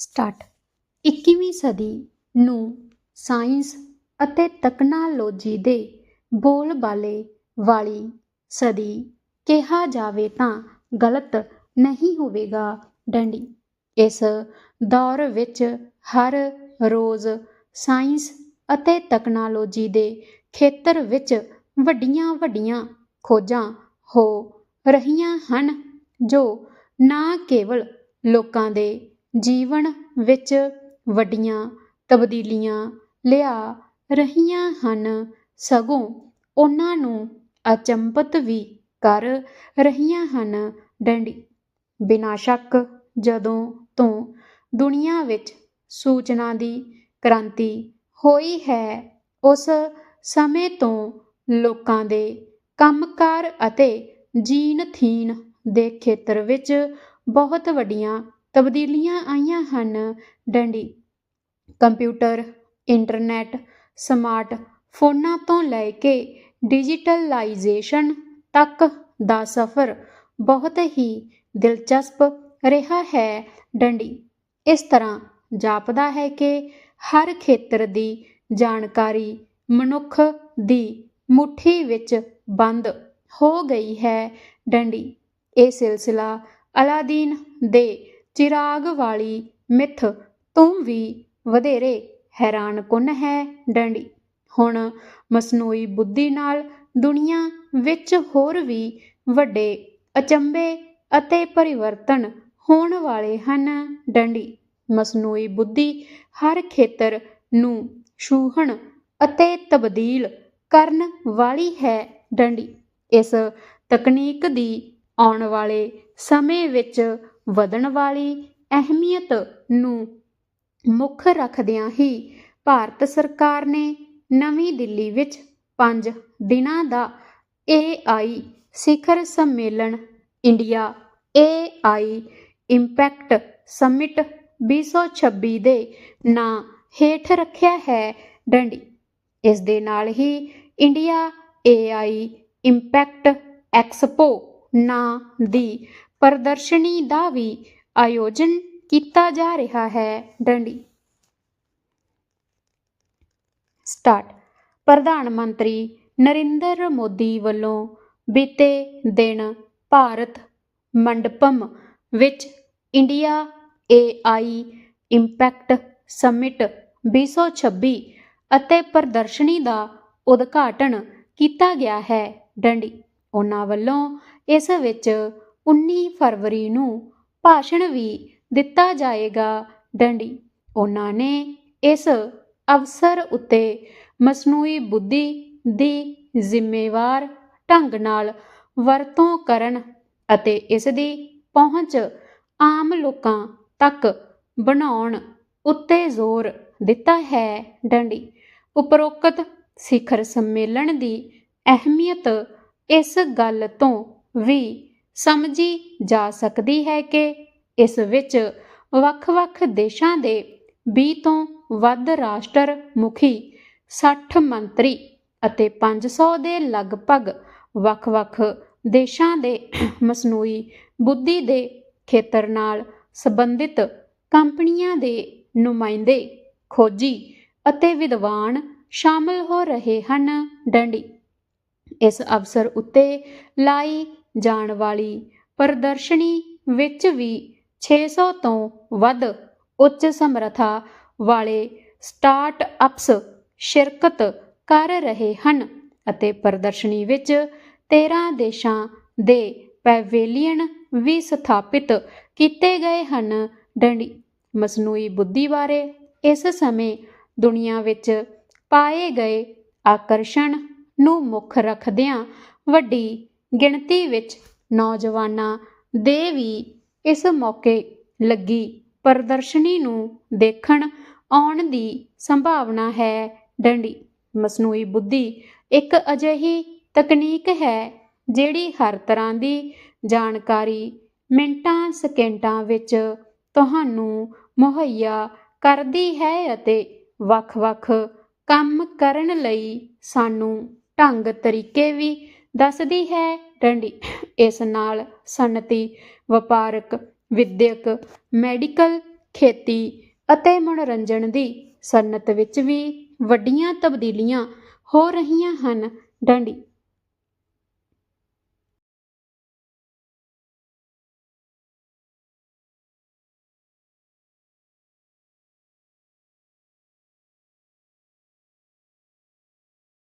Start. 21ਵੀਂ ਸਦੀ ਨੂੰ science ਅਤੇ ਤਕਨਾਲੋਜੀ ਦੇ ਬੋਲਬਾਲੇ ਵਾਲੀ ਸਦੀ ਕਿਹਾ ਜਾਵੇ ਤਾਂ ਗਲਤ ਨਹੀਂ ਹੋਵੇਗਾ ਡੰਡੀ। ਇਸ ਦੌਰ ਵਿੱਚ ਹਰ ਰੋਜ਼ ਸਾਇੰਸ ਅਤੇ ਤਕਨਾਲੋਜੀ ਦੇ ਖੇਤਰ ਵਿੱਚ ਵੱਡੀਆਂ ਵੱਡੀਆਂ ਖੋਜਾਂ ਹੋ ਰਹੀਆਂ ਹਨ, ਜੋ ਨਾ ਕੇਵਲ ਲੋਕਾਂ ਦੇ ਜੀਵਨ ਵਿੱਚ ਵੱਡੀਆਂ ਤਬਦੀਲੀਆਂ ਲਿਆ ਰਹੀਆਂ ਹਨ। ਸਗੋਂ ਉਹਨਾਂ ਨੂੰ ਅਚੰਭਤ ਵੀ ਕਰ ਰਹੀਆਂ ਹਨ। ਡੈਂਡੀ ਬਿਨਾਂ ਸ਼ੱਕ ਜਦੋਂ ਤੋਂ ਦੁਨੀਆ ਵਿੱਚ ਸੂਚਨਾ ਦੀ ਕ੍ਰਾਂਤੀ ਹੋਈ ਹੈ, ਉਸ ਸਮੇਂ ਤੋਂ ਲੋਕਾਂ ਦੇ ਕੰਮਕਾਰ ਅਤੇ ਜੀਨ ਥੀਨ ਦੇ ਖੇਤਰ ਵਿੱਚ ਬਹੁਤ ਵੱਡੀਆਂ ਤਬਦੀਲੀਆਂ ਆਈਆਂ ਹਨ। ਡੰਡੀ, ਕੰਪਿਊਟਰ, ਇੰਟਰਨੈਟ, ਸਮਾਰਟ ਫੋਨਾਂ ਤੋਂ ਲੈ ਕੇ ਡਿਜੀਟਲਾਈਜੇਸ਼ਨ ਤੱਕ ਦਾ ਸਫ਼ਰ ਬਹੁਤ ਹੀ ਦਿਲਚਸਪ ਰਿਹਾ ਹੈ। ਡੰਡੀ, ਇਸ ਤਰ੍ਹਾਂ ਜਾਪਦਾ ਹੈ ਕਿ ਹਰ ਖੇਤਰ ਦੀ ਜਾਣਕਾਰੀ ਮਨੁੱਖ ਦੀ ਮੁਠੀ ਵਿੱਚ ਬੰਦ ਹੋ ਗਈ ਹੈ। ਡੰਡੀ, ਇਹ ਸਿਲਸਿਲਾ ਅਲਾਦੀਨ ਦੇ ਚਿਰਾਗ ਵਾਲੀ ਮਿੱਥ ਤੋਂ ਵੀ ਵਧੇਰੇ ਹੈਰਾਨਕੁੰਨ ਹੈ ਡੰਡੀ। ਹੁਣ ਮਸਨੂਈ ਬੁੱਧੀ ਨਾਲ ਦੁਨੀਆ ਵਿੱਚ ਹੋਰ ਵੀ ਵੱਡੇ ਅਚੰਬੇ ਅਤੇ ਪਰਿਵਰਤਨ ਹੋਣ ਵਾਲੇ ਹਨ ਡੰਡੀ। ਮਸਨੂਈ ਬੁੱਧੀ ਹਰ ਖੇਤਰ ਨੂੰ ਛੂਹਣ ਅਤੇ ਤਬਦੀਲ ਕਰਨ ਵਾਲੀ ਹੈ ਡੰਡੀ। ਇਸ ਤਕਨੀਕ ਦੀ ਆਉਣ ਵਾਲੇ ਸਮੇਂ ਵਿੱਚ ਵਧਣ ਵਾਲੀ ਅਹਿਮੀਅਤ ਨੂੰ ਮੁੱਖ ਰੱਖਦਿਆਂ ਹੀ ਭਾਰਤ ਸਰਕਾਰ ਨੇ ਨਵੀਂ ਦਿੱਲੀ ਵਿੱਚ 5 ਦਿਨਾਂ ਦਾ AI ਸਿਖਰ ਸੰਮੇਲਨ, ਇੰਡੀਆ AI ਇੰਪੈਕਟ ਸਮਿਟ 2026 ਦੇ ਨਾਂ ਹੇਠ ਰੱਖਿਆ ਹੈ ਡੰਡੀ। ਇਸ ਦੇ ਨਾਲ ਹੀ ਇੰਡੀਆ AI ਇੰਪੈਕਟ ਐਕਸਪੋ ਨਾਂ ਦੀ ਪ੍ਰਦਰਸ਼ਨੀ ਦਾ ਵੀ ਆਯੋਜਨ ਕੀਤਾ ਜਾ ਰਿਹਾ ਹੈ। ਡੰਡੀ। ਸਟਾਰਟ। ਪ੍ਰਧਾਨ ਮੰਤਰੀ ਨਰਿੰਦਰ ਮੋਦੀ ਵੱਲੋਂ ਬੀਤੇ ਦਿਨ ਭਾਰਤ ਮੰਡਪਮ ਵਿੱਚ ਇੰਡੀਆ AI ਇੰਪੈਕਟ ਸਮਿਟ 2026 ਅਤੇ ਪ੍ਰਦਰਸ਼ਨੀ ਦਾ ਉਦਘਾਟਨ ਕੀਤਾ ਗਿਆ ਹੈ। ਡੰਡੀ। ਉਹਨਾਂ ਵੱਲੋਂ ਇਸ ਵਿੱਚ 19 ਫਰਵਰੀ ਨੂੰ ਭਾਸ਼ਣ ਵੀ ਦਿੱਤਾ ਜਾਏਗਾ ਡੰਡੀ। ਉਹਨਾਂ ਨੇ ਇਸ ਅਵਸਰ ਉੱਤੇ ਮਸਨੂਈ ਬੁੱਧੀ ਦੀ ਜ਼ਿੰਮੇਵਾਰ ਢੰਗ ਨਾਲ ਵਰਤੋਂ ਕਰਨ ਅਤੇ ਇਸ ਦੀ ਪਹੁੰਚ ਆਮ ਲੋਕਾਂ ਤੱਕ ਬਣਾਉਣ ਉੱਤੇ ਜ਼ੋਰ ਦਿੱਤਾ ਹੈ ਡੰਡੀ। ਉਪਰੋਕਤ ਸਿਖਰ ਸੰਮੇਲਨ ਦੀ ਅਹਿਮੀਅਤ ਇਸ ਗੱਲ ਤੋਂ ਵੀ ਸਮਝੀ ਜਾ ਸਕਦੀ ਹੈ ਕਿ ਇਸ ਵਿੱਚ ਵੱਖ-ਵੱਖ ਦੇਸ਼ਾਂ ਦੇ 20 ਤੋਂ ਵੱਧ ਰਾਸ਼ਟਰ ਮੁਖੀ 60 ਮੰਤਰੀ ਅਤੇ 500 ਦੇ ਲਗਭਗ ਵੱਖ-ਵੱਖ ਦੇਸ਼ਾਂ ਦੇ ਮਸਨੂਈ ਬੁੱਧੀ ਦੇ ਖੇਤਰ ਨਾਲ ਸੰਬੰਧਿਤ ਕੰਪਨੀਆਂ ਦੇ ਨੁਮਾਇੰਦੇ, ਖੋਜੀ ਅਤੇ ਵਿਦਵਾਨ ਸ਼ਾਮਲ ਹੋ ਰਹੇ ਹਨ। ਡੰਡੀ, ਇਸ ਅਵਸਰ ਉੱਤੇ ਲਾਈ ਜਾਣ ਵਾਲੀ ਪ੍ਰਦਰਸ਼ਨੀ ਵਿੱਚ ਵੀ 600 ਤੋਂ ਵੱਧ ਉੱਚ ਸਮਰੱਥਾ ਵਾਲੇ ਸਟਾਰਟਅਪਸ ਸ਼ਿਰਕਤ ਕਰ ਰਹੇ ਹਨ ਅਤੇ ਪ੍ਰਦਰਸ਼ਨੀ ਵਿੱਚ 13 ਦੇਸ਼ਾਂ ਦੇ ਪੈਵੇਲੀਅਨ ਵੀ ਸਥਾਪਿਤ ਕੀਤੇ ਗਏ ਹਨ। ਡੰਡੀ ਮਸਨੂਈ ਬੁੱਧੀ ਬਾਰੇ ਇਸ ਸਮੇਂ ਦੁਨੀਆ ਵਿੱਚ ਪਾਏ ਗਏ ਆਕਰਸ਼ਣ ਨੂੰ ਮੁੱਖ ਰੱਖਦਿਆਂ ਵੱਡੀ ਗਿਣਤੀ ਵਿੱਚ ਨੌਜਵਾਨਾਂ ਦੇ ਵੀ ਇਸ ਮੌਕੇ ਲੱਗੀ। ਪ੍ਰਦਰਸ਼ਨੀ ਨੂੰ ਦੇਖਣ ਆਉਣ ਦੀ ਸੰਭਾਵਨਾ ਹੈ ਡੰਡੀ। ਮਸਨੂਈ ਬੁੱਧੀ ਇੱਕ ਅਜਿਹੀ ਤਕਨੀਕ ਹੈ ਜਿਹੜੀ ਹਰ ਤਰ੍ਹਾਂ ਦੀ ਜਾਣਕਾਰੀ ਮਿੰਟਾਂ, ਸਕਿੰਟਾਂ ਵਿੱਚ ਤੁਹਾਨੂੰ ਮੁਹੱਈਆ ਕਰਦੀ ਹੈ ਅਤੇ ਵੱਖ-ਵੱਖ ਕੰਮ ਕਰਨ ਲਈ ਸਾਨੂੰ ਢੰਗ ਤਰੀਕੇ ਵੀ ਦੱਸਦੀ ਹੈ ਡੰਡੀ। ਇਸ ਨਾਲ ਸਨਅਤੀ, ਵਪਾਰਕ, ਵਿਦਿਅਕ, ਮੈਡੀਕਲ, ਖੇਤੀ ਅਤੇ ਮਨੋਰੰਜਨ ਦੀ ਸਨਅਤ ਵਿੱਚ ਵੀ ਵੱਡੀਆਂ ਤਬਦੀਲੀਆਂ ਹੋ ਰਹੀਆਂ ਹਨ। ਡੰਡੀ